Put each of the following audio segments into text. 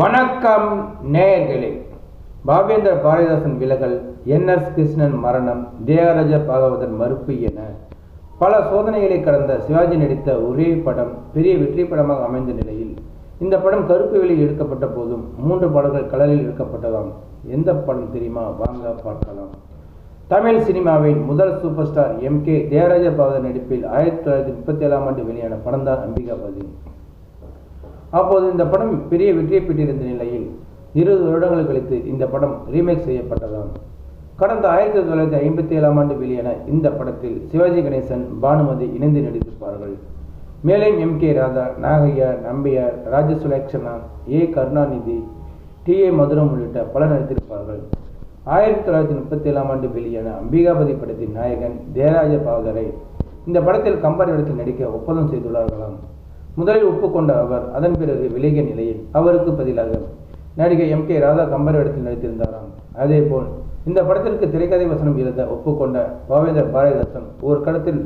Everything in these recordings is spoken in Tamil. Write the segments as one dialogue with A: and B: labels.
A: வணக்கம் நேயர்களே. பாவேந்திர பாரதிதாசன் விலகல் என் எஸ் கிருஷ்ணன் மரணம் தேவராஜ பாகவதன் மறுப்பு என பல சோதனைகளை கடந்த சிவாஜி நடித்த ஒரே படம் பெரிய வெற்றி படமாக அமைந்த நிலையில் இந்த படம் கருப்பு வெளியில் எடுக்கப்பட்ட போதும் மூன்று பாடல்கள் கலரில் எடுக்கப்பட்டதாம். எந்த படம் தெரியுமா? வாங்க பார்க்கலாம். தமிழ் சினிமாவின் முதல் super star M K Devaraja Bhagavathar நடிப்பில் ஆயிரத்தி தொள்ளாயிரத்தி முப்பத்தி ஏழாம் ஆண்டு வெளியான படம் தான் அம்பிகாபதி அப்போது இந்த படம் பெரிய வெற்றியை பெற்றிருந்த நிலையில் இருபது வருடங்கள் கழித்து இந்த படம் ரீமேக் செய்யப்பட்டதாம் கடந்த ஆயிரத்தி தொள்ளாயிரத்தி ஐம்பத்தி ஏழாம் ஆண்டு வெளியான இந்த படத்தில் சிவாஜி கணேசன் பானுமதி இணைந்து நடித்திருப்பார்கள். மேலும் எம் கே ராதா நாகையா நம்பியார் ராஜசுலக்ஷனா ஏ கருணாநிதி டி ஏ மதுரம் உள்ளிட்ட பலர் நடித்திருப்பார்கள். ஆயிரத்தி தொள்ளாயிரத்தி முப்பத்தி ஏழாம் ஆண்டு வெளியான அம்பிகாபதி படத்தின் நாயகன் தேராஜ பாகரை இந்த படத்தில் கம்பர் இடத்தில் நடிக்க ஒப்பந்தம் செய்துள்ளார்களாம். முதலில் ஒப்புக்கொண்ட அவர் அதன் பிறகு விலகிய நிலையில் அவருக்கு பதிலாக நடிகை எம் கே ராதா கம்பர் இடத்தில் நடித்திருந்தாராம். அதேபோல் இந்த படத்திற்கு திரைக்கதை வசனம் எழுத ஒப்புக்கொண்ட பாவேந்தர் பாரதிதாசன் ஒரு கடத்தில்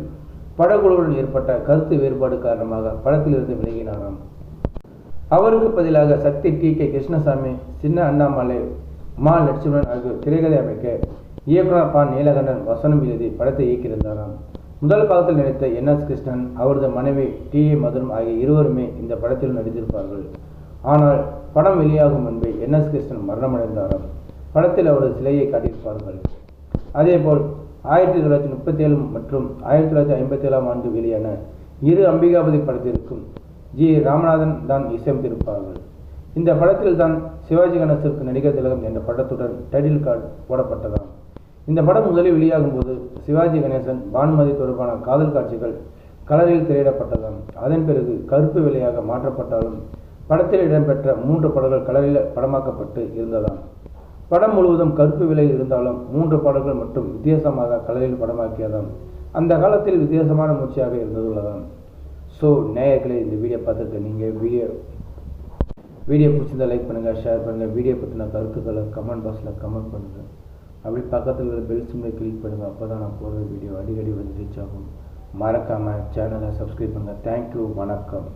A: படக்குழுவுடன் ஏற்பட்ட கருத்து வேறுபாடு காரணமாக படத்திலிருந்து விலகினாராம். அவருக்கு பதிலாக சக்தி டி கே கிருஷ்ணசாமி சின்ன அண்ணாமலை மா லட்சுமணன் ஆகியோர் திரைக்கதை அமைக்க இயக்குனர் பா. நீலகண்டன் வசனம் எழுதி படத்தை இயக்கியிருந்தாராம். முதல் பாகத்தில் நடித்த என் எஸ் கிருஷ்ணன் அவரது மனைவி டி ஏ மதுரம் ஆகிய இருவருமே இந்த படத்தில் நடித்திருப்பார்கள். ஆனால் படம் வெளியாகும் முன்பே என் எஸ் கிருஷ்ணன் மரணமடைந்தாராம். படத்தில் அவரது சிலையை காட்டியிருப்பார்கள். அதேபோல் ஆயிரத்தி தொள்ளாயிரத்தி முப்பத்தி ஏழு மற்றும் ஆயிரத்தி தொள்ளாயிரத்தி ஐம்பத்தி ஏழாம் ஆண்டு வெளியான இரு அம்பிகாபதி படத்திற்கும் ஜி ராமநாதன் தான் இசையமைத்திருப்பார்கள். இந்த படத்தில் தான் சிவாஜி கணேசருக்கு நடிகர் திலகம் என்ற படத்துடன் டைட்டில் கார்டு போடப்பட்டதாம். இந்த படம் முதலில் வெளியாகும் போது சிவாஜி கணேசன் வான்மதி தொடர்பான காதல் காட்சிகள் கலரில் திரையிடப்பட்டதாம். அதன் பிறகு கருப்பு விலையாக மாற்றப்பட்டாலும் படத்தில் இடம்பெற்ற மூன்று படங்கள் கலரில் படமாக்கப்பட்டு இருந்ததாம். படம் முழுவதும் கருப்பு விலை இருந்தாலும் மூன்று பாடல்கள் மட்டும் வித்தியாசமாக கலரில் படமாக்கியதாம். அந்த காலத்தில் வித்தியாசமான முயற்சியாக இருந்ததுள்ளதாம். ஸோ நேயர்களை இந்த வீடியோ பார்த்துருக்க நீங்கள் வீடியோ வீடியோ பிடிச்சிருந்தால் லைக் பண்ணுங்கள் ஷேர் பண்ணுங்கள் வீடியோ பற்றின கருத்துக்களை கமெண்ட் பாக்ஸில் கமெண்ட் பண்ணுங்கள் அப்படி பக்கத்தில் இருக்கிற பெல் சிம்மில் கிளிக் பண்ணுங்கள் அப்போ தான் நான் போடுற வீடியோ அடிக்கடி வந்து ரீச் ஆகும். மறக்காமல் சேனலை சப்ஸ்கிரைப் பண்ணுங்கள் தேங்க்யூ வணக்கம்.